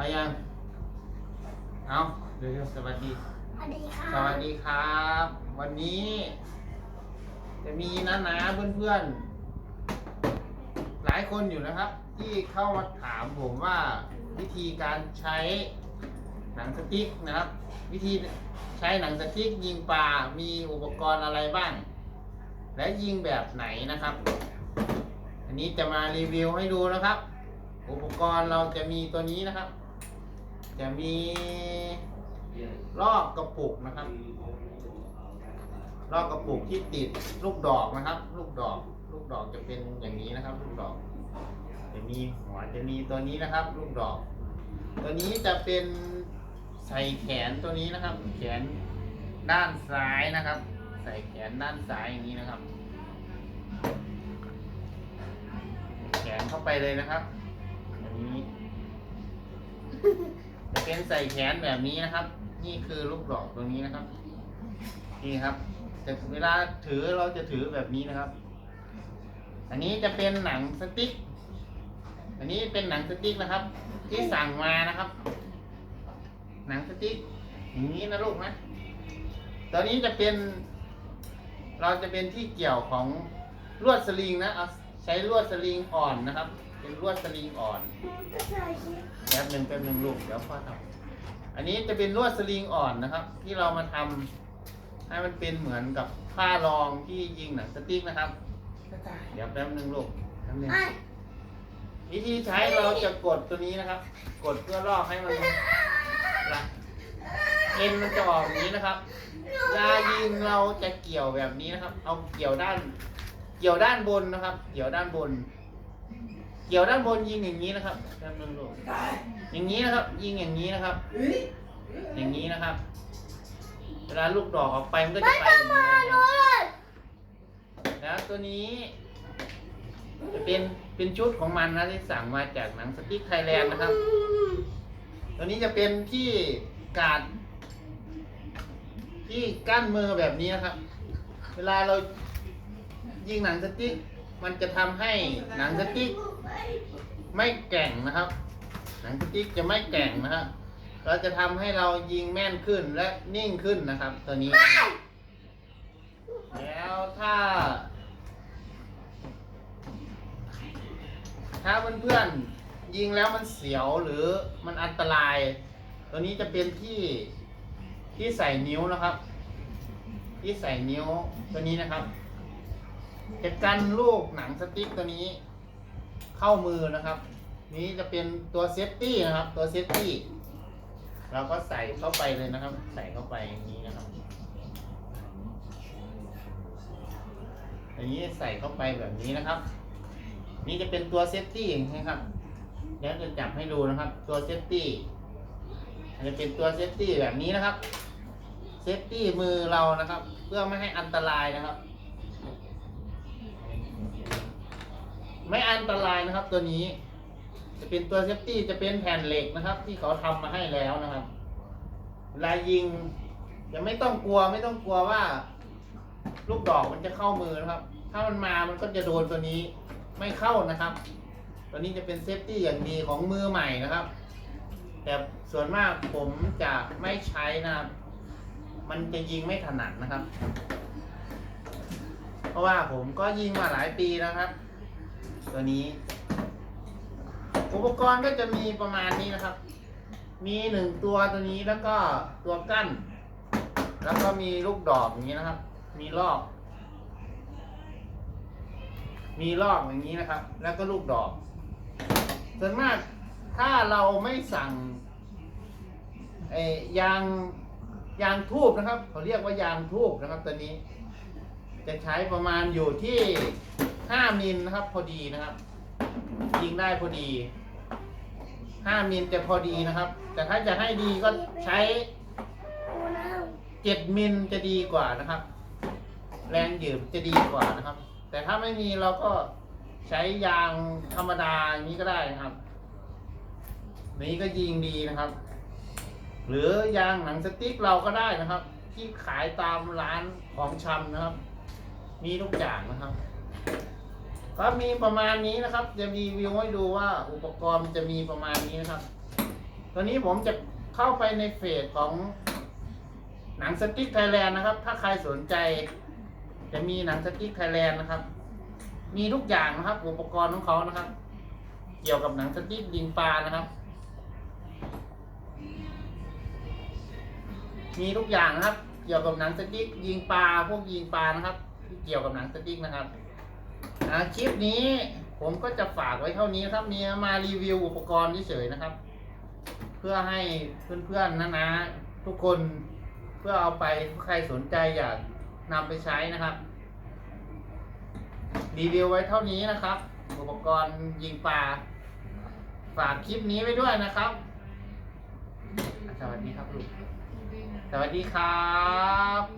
เอายังเอาเดี๋ยวๆสวัสดี สวัสดีค่ะสวัสดีครับ วันนี้ จะมีน้านาๆเพื่อนๆ หลายคนอยู่นะครับ ที่เข้ามาถามผมว่าวิธีการใช้หนังสติ๊กนะครับ วิธีใช้หนังสติ๊กยิงปลา มีอุปกรณ์อะไรบ้าง และยิงแบบไหนนะครับ อันนี้จะมารีวิวให้ดูนะครับ อุปกรณ์เราจะมีตัวนี้นะครับ จะมีลอกกระปุกนะครับลอกกระปุกที่ติดลูกดอกนะครับ ลูกดอก ลูกดอกจะเป็นอย่างนี้นะครับ ลูกดอก จะมีหัวจะมีตัวนี้นะครับ ลูกดอก ตัวนี้จะเป็นใส่แขนตัวนี้นะครับ แขนด้านซ้ายนะครับ ใส่แขนด้านซ้ายอย่างนี้นะครับ แขนเข้าไปเลยนะครับอย่างนี้จะ เป็นใส่แขนแบบนี้นะครับ นี่คือลูกดอกตรงนี้นะครับ นี่ครับ แต่เวลาถือเราจะถือแบบนี้นะครับ อันนี้จะเป็นหนังสติ๊ก อันนี้เป็นหนังสติ๊กนะครับ ที่สั่งมานะครับ หนังสติ๊กอย่างนี้นะลูกนะตัวนี้จะเป็น เราจะเป็นที่เกี่ยวของลวดสลิงนะเอาใช้ลวดสลิงอ่อนนะครับ เป็นลวดสลิงอ่อนจะใส่ชิ้นแป๊บหนึ่งแป๊บหนึ่งลูกเดี๋ยวพ่อทำอันนี้จะเป็นลวดสลิงอ่อนนะครับ ที่เรามาทำให้มันเป็นเหมือนกับผ้ารองที่ยิงหนังสติ๊กนะครับ เดี๋ยวแป๊บหนึ่งลูกแป๊บหนึงไอ้วิธีใช้เราจะกดตัวนี้นะครับ กดเพื่อลอกให้มันละเอ็นมันจะออกอย่างนี้นะครับเวลายิงเราจะเกี่ยวแบบนี้นะครับ เอาเกี่ยวด้าน เกี่ยวด้านบนนะครับ เกี่ยวด้านบน เกี่ยวด้านบนยิงอย่างนี้นะครับแป๊บหนึงลูกอย่างนี้นะครับ ยิงอย่างนี้นะครับ อย่างนี้นะครับ เวลาลูกดอกออกไปมันก็จะไม่ไปต้อองย่างมานี้หนูนะครับเลยแล้วตัวนี้ จะเป็นเป็นชุดของมันนะที่สั่งมาจากหนังสติ๊กไทยแลนด์นะครับ ตัวนี้จะเป็นที่การดที่กั้นมือแบบนี้นะครับ เวลาเรายิงหนังสติ๊ก มันจะทำให้หนังสติ๊กไม่แก่งนะครับ หนังสติ๊กจะไม่แก่งนะครับเราจะทำให้เรายิงแม่นขึ้นและนิ่งขึ้นนะครับ ตัวนี้ แล้วถ้า ถ้าเพื่อนๆยิงแล้วมันเสียวหรือมันอันตราย ตัวนี้จะเป็นที่ที่ใส่นิ้วนะครับ ที่ใส่นิ้วตัวนี้นะครับ จะกันลูกหนังสติ๊กตัวนี้ เข้ามือนะครับ นี้จะเป็นตัวเซฟตี้นะครับ ตัวเซฟตี้เราก็ใส่เข้าไปเลยนะครับ ใส่เข้าไปอย่างนี้นะครับอย่างนี้ใส่เข้าไปแบบนี้นะครับ นี่จะเป็นตัวเซฟตี้นะครับเดี๋ยวจะจับให้ดูนะครับ ตัวเซฟตี้จะเป็นตัวเซฟตี้แบบนี้นะครับเซฟตี้มือเรานะครับ เพื่อไม่ให้อันตรายนะครับ ไม่อันตรายนะครับ ตัวนี้ จะเป็นตัวเซฟตี้จะเป็นแผ่นเหล็กนะครับ ที่เขาทำมาให้แล้วนะครับเวลายิงจะไม่ต้องกลัวไม่ต้องกลัวว่า ลูกดอกมันจะเข้ามือนะครับ ถ้ามันมามันก็จะโดนตัวนี้ไม่เข้านะครับ ตัวนี้จะเป็นเซฟตี้อย่างดีของมือใหม่นะครับ แต่ส่วนมากผมจะไม่ใช้นะครับ มันจะยิงไม่ถนัดนะครับ เพราะว่าผมก็ยิงมาหลายปีนะครับ ตัวนี้ อุปกรณ์ก็จะมีประมาณนี้นะครับ มีหนึ่งตัวตัวนี้แล้วก็ตัวกั้น แล้วก็มีลูกดอกอย่างนี้นะครับ มีลอกมีลอกอย่างนี้นะครับ แล้วก็ลูกดอก ส่วนมากถ้าเราไม่สั่งไอ้ยางยางทูบนะครับ เขาเรียกว่ายางทูบนะครับตัวนี้ จะใช้ประมาณอยู่ที่ ห้ามิลนะครับ พอดีนะครับ ยิงได้พอดีห้ามิลจะพอดีนะครับ แต่ถ้าจะให้ดีก็ใช้ดูน้เจ็ดมิลจะดีกว่านะครับ แรงยืดจะดีกว่านะครับ แต่ถ้าไม่มีเราก็ใช้ยางธรรมดาอย่างนี้ก็ได้นะครับ นี้ก็ยิงดีนะครับ หรือยางหนังสติ๊กเราก็ได้นะครับ ที่ขายตามร้านของชำนะครับ มีทุกอย่างนะครับ ก็มีประมาณนี้นะครับ จะรีวิวให้ดูว่าอุปกรณ์จะมีประมาณนี้นะครับ ตอนนี้ผมจะเข้าไปในเฟซของหนังสติ๊กไทยแลนด์นะครับ ถ้าใครสนใจ จะมีหนังสติ๊กไทยแลนด์นะครับ มีทุกอย่างนะครับ อุปกรณ์ของเขานะครับ เกี่ยวกับหนังสติ๊กยิงปลานะครับ มีทุกอย่างนะครับ เกี่ยวกับหนังสติ๊กยิงปลาพวกยิงปลานะครับ ที่เกี่ยวกับหนังสติ๊กนะครับ อ่าคลิปนี้ผมก็จะฝากไว้เท่านี้ครับมีมารีวิวอุปกรณ์เฉยๆนะครับ เพื่อให้เพื่อนๆนะนะทุกคนเพื่อเอาไปใครสนใจอยากนำไปใช้นะครับ รีวิวไว้เท่านี้นะครับ อุปกรณ์ยิงปลาฝากคลิปนี้ไว้ด้วยนะครับ สวัสดีครับลูกสวัสดีครับ